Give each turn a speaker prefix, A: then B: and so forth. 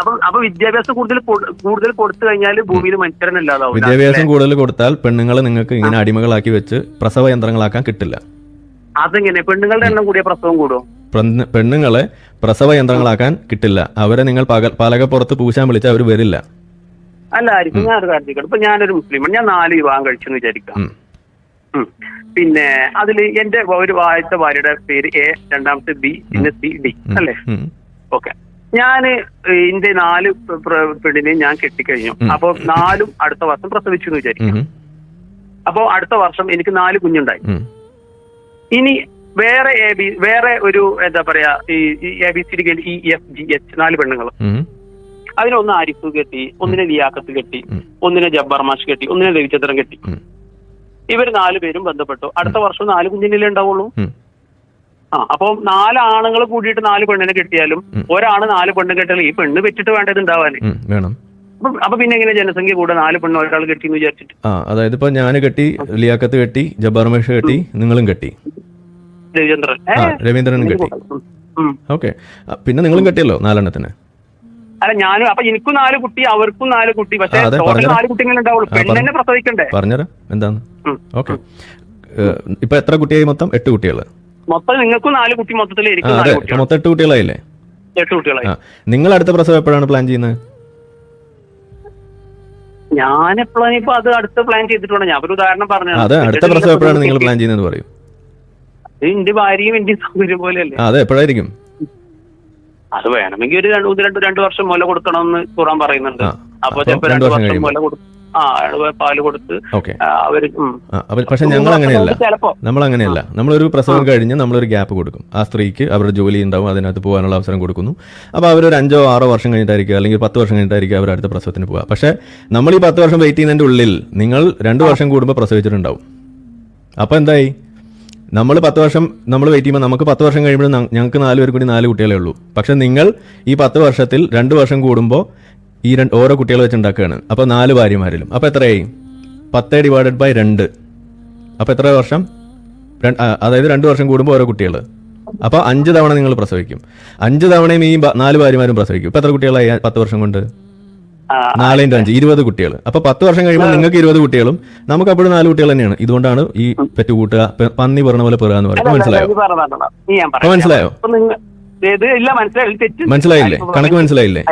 A: അപ്പൊ അപ്പൊ വിദ്യാഭ്യാസം കൂടുതൽ കൂടുതൽ കൊടുത്തു കഴിഞ്ഞാൽ ഭൂമിയിൽ മനുഷ്യരനല്ലാതാവും.
B: വിദ്യാഭ്യാസം കൂടുതൽ കൊടുത്താൽ പെണ്ണുങ്ങളെ നിങ്ങൾക്ക് ഇങ്ങനെ അടിമകളാക്കി വെച്ച് പ്രസവ യന്ത്രങ്ങളാക്കാൻ കിട്ടില്ല.
A: അതെങ്ങനെ? പെണ്ണുങ്ങളുടെ എണ്ണം കൂടിയ പ്രസവം കൂടും
B: പെണ്ണുങ്ങളെ പ്രസവ യന്ത്രങ്ങളാക്കാൻ കിട്ടില്ല. അവരെ നിങ്ങൾ പകൽ പലകപ്പുറത്ത് പൂശാൻ വിളിച്ചാൽ അവർ വരില്ല.
A: അല്ല ആയിരിക്കും ഞാൻ ഒരു കാര്യം. ഇപ്പൊ ഞാനൊരു മുസ്ലിമാണ്. ഞാൻ നാല് വിവാഹം കഴിച്ചെന്ന് വിചാരിക്കാം. പിന്നെ അതിൽ എന്റെ ഒരു ആദ്യത്തെ ഭാര്യയുടെ പേര് എ രണ്ടാമത്തെ ബി പിന്നെ സി ഡി. അല്ലേ. ഓക്കെ. ഞാൻ എന്റെ നാല് പെണ്ണിനെ ഞാൻ കെട്ടിക്കഴിഞ്ഞു. അപ്പൊ നാലും അടുത്ത വർഷം പ്രസവിച്ചു എന്ന് വിചാരിക്കും. അപ്പൊ അടുത്ത വർഷം എനിക്ക് നാല് കുഞ്ഞുണ്ടായി. ഇനി വേറെ എ ബി വേറെ ഒരു എന്താ പറയാ ഈ എ ബി സി ഡി കെട്ടി ഇ എഫ് ജി എച്ച് നാല് പെണ്ണുങ്ങൾ അതിനൊന്ന് ആരിഫ് കെട്ടി ഒന്നിനെ ലിയാക്കത്ത് കെട്ടി ഒന്നിനെ ജബ്ബാർ മാഷ് കെട്ടി ഒന്നിനെ രവിചന്ദ്രൻ കെട്ടി. ഇവർ നാല് പേരും ബന്ധപ്പെട്ടു. അടുത്ത വർഷം നാല് കുഞ്ഞിനല്ലേ ഉണ്ടാവുള്ളൂ. ആ അപ്പൊ നാല് ആണുങ്ങൾ കൂടിയിട്ട് നാല് പെണ്ണിനെ കെട്ടിയാലും. ഒരാണ് നാല് പെണ്ണ് കെട്ടിയാലും ഈ പെണ്ണ് വെച്ചിട്ട് വേണ്ടത് ഉണ്ടാവാൻ
B: വേണം.
A: അപ്പൊ പിന്നെ എങ്ങനെ ജനസംഖ്യ കൂടെ നാല് പെണ്ണ് ഒരാൾ കെട്ടി എന്ന് വിചാരിച്ചിട്ട്.
B: ആ അതായത് ഇപ്പൊ ഞാൻ കെട്ടി ലിയാക്കത്ത് കെട്ടി ജബ്ബാർ മേഷ കെട്ടി നിങ്ങളും കെട്ടി. രവീന്ദ്രൻ. കെട്ടി. ഓക്കെ. പിന്നെ നിങ്ങളും കെട്ടിയല്ലോ നാലെണ്ണത്തിന്?
A: അല്ല ഞാനും അപ്പൊ എനിക്കും നാല് കുട്ടി അവർക്കും നാല് കുട്ടി. പക്ഷേ
B: പറഞ്ഞോ.
A: നാല് കുട്ടികൾ ഉണ്ടാവുള്ളൂ. പെണ്ണെന്നെ പ്രസവിക്കണ്ടേ?
B: പറഞ്ഞുതരാം. എന്താന്ന്?
A: ഉം.
B: ഓക്കെ. ഇപ്പൊ എത്ര കുട്ടിയായി മൊത്തം? എട്ട് കുട്ടികൾ
A: മൊത്തം നിങ്ങൾക്കും നാല് കുട്ടി മൊത്തത്തിൽ
B: ആ അതെ. മൊത്തം എട്ട് കുട്ടികളായില്ലേ?
A: എട്ട് കുട്ടികളായി.
B: ആ നിങ്ങൾ അടുത്ത പ്രസവം എപ്പോഴാണ് പ്ലാൻ ചെയ്യുന്നത്?
A: ഞാൻ എപ്പോഴാണ് ഇപ്പൊ അത് അടുത്ത പ്ലാൻ ചെയ്തിട്ടുണ്ട് ഞാൻ ഒരു ഉദാഹരണം പറഞ്ഞു
B: അതെ അടുത്ത പ്രസവം എപ്പോഴാണ് നിങ്ങൾ പ്ലാൻ ചെയ്യുന്നത് പറയൂ.
A: എന്റെ ഭാര്യയും എന്റെ സൗകര്യം പോലെയല്ലേ?
B: ആ അതെ എപ്പോഴായിരിക്കും?
A: അത് വേണമെങ്കിൽ ഒരു രണ്ട് രണ്ട് രണ്ട് വർഷം മുല കൊടുക്കണമെന്ന് ഖുറാൻ പറയുന്നുണ്ട്.
B: ആ,
A: അപ്പൊ
B: അപ്പൊ
A: ചിലപ്പോ
B: രണ്ട്
A: രണ്ട്
B: വർഷം
A: വർഷം മുല കൊടുത്ത് ആ പാൽ കൊടുത്ത്
B: ഓക്കെ.
A: ആ, അവർ
B: പക്ഷെ ഞങ്ങൾ അങ്ങനെയല്ല. നമ്മൾ അങ്ങനെയല്ല നമ്മളൊരു പ്രസവം കഴിഞ്ഞ് നമ്മളൊരു ഗ്യാപ്പ് കൊടുക്കും. ആ സ്ത്രീക്ക് അവരുടെ ജോലി ഉണ്ടാവും അതിനകത്ത് പോകാനുള്ള അവസരം കൊടുക്കുന്നു. അപ്പോൾ അവരൊരു അഞ്ചോ ആറോ വർഷം കഴിഞ്ഞിട്ടായിരിക്കും അല്ലെങ്കിൽ പത്ത് വർഷം കഴിഞ്ഞിട്ടായിരിക്കും അവർ അടുത്ത പ്രസവത്തിന് പോകുക പക്ഷെ നമ്മൾ ഈ പത്ത് വർഷം വെയിറ്റ് ചെയ്യുന്നതിന്റെ ഉള്ളിൽ നിങ്ങൾ രണ്ട് വർഷം കൂടുമ്പോൾ പ്രസവിച്ചിട്ടുണ്ടാവും. അപ്പോൾ എന്തായി? നമ്മൾ പത്ത് വർഷം നമ്മൾ വെയിറ്റ് ചെയ്യുമ്പോൾ നമുക്ക് പത്ത് വർഷം കഴിയുമ്പോൾ ഞങ്ങൾക്ക് നാല് പേർ കൂടി നാല് കുട്ടികളെ ഉള്ളൂ. പക്ഷെ നിങ്ങൾ ഈ പത്ത് വർഷത്തിൽ രണ്ട് വർഷം കൂടുമ്പോൾ ഈ രണ്ട് ഓരോ കുട്ടികൾ വെച്ച് ഉണ്ടാക്കുകയാണ്. അപ്പോൾ നാല് ഭാര്യമാരിലും. അപ്പോൾ എത്രയായി? പത്ത് ഡിവൈഡഡ് ബൈ രണ്ട്. അപ്പോൾ എത്ര വർഷം? അതായത് രണ്ട് വർഷം കൂടുമ്പോൾ ഓരോ കുട്ടികൾ അപ്പോൾ അഞ്ച് തവണ നിങ്ങൾ പ്രസവിക്കും. അഞ്ച് തവണയും ഈ നാല് ഭാര്യമാരും പ്രസവിക്കും. ഇപ്പൊ എത്ര കുട്ടികളായി? പത്ത് വർഷം കൊണ്ട്? നാലേ ഇന്റു അഞ്ച് ഇരുപത് കുട്ടികൾ അപ്പൊ പത്ത് വർഷം കഴിയുമ്പോൾ നിങ്ങൾക്ക് ഇരുപത് കുട്ടികളും. നമുക്ക് അപ്പോഴും നാല് കുട്ടികൾ തന്നെയാണ്. ഇതുകൊണ്ടാണ് ഈ പെറ്റ് കൂട്ടുക പന്നി പറഞ്ഞ പോലെ പെറുക എന്ന് പറയുന്നത്. മനസ്സിലായോ. മനസ്സിലായോ? മനസ്സിലായില്ലേ. കണക്ക് മനസ്സിലായില്ലേ?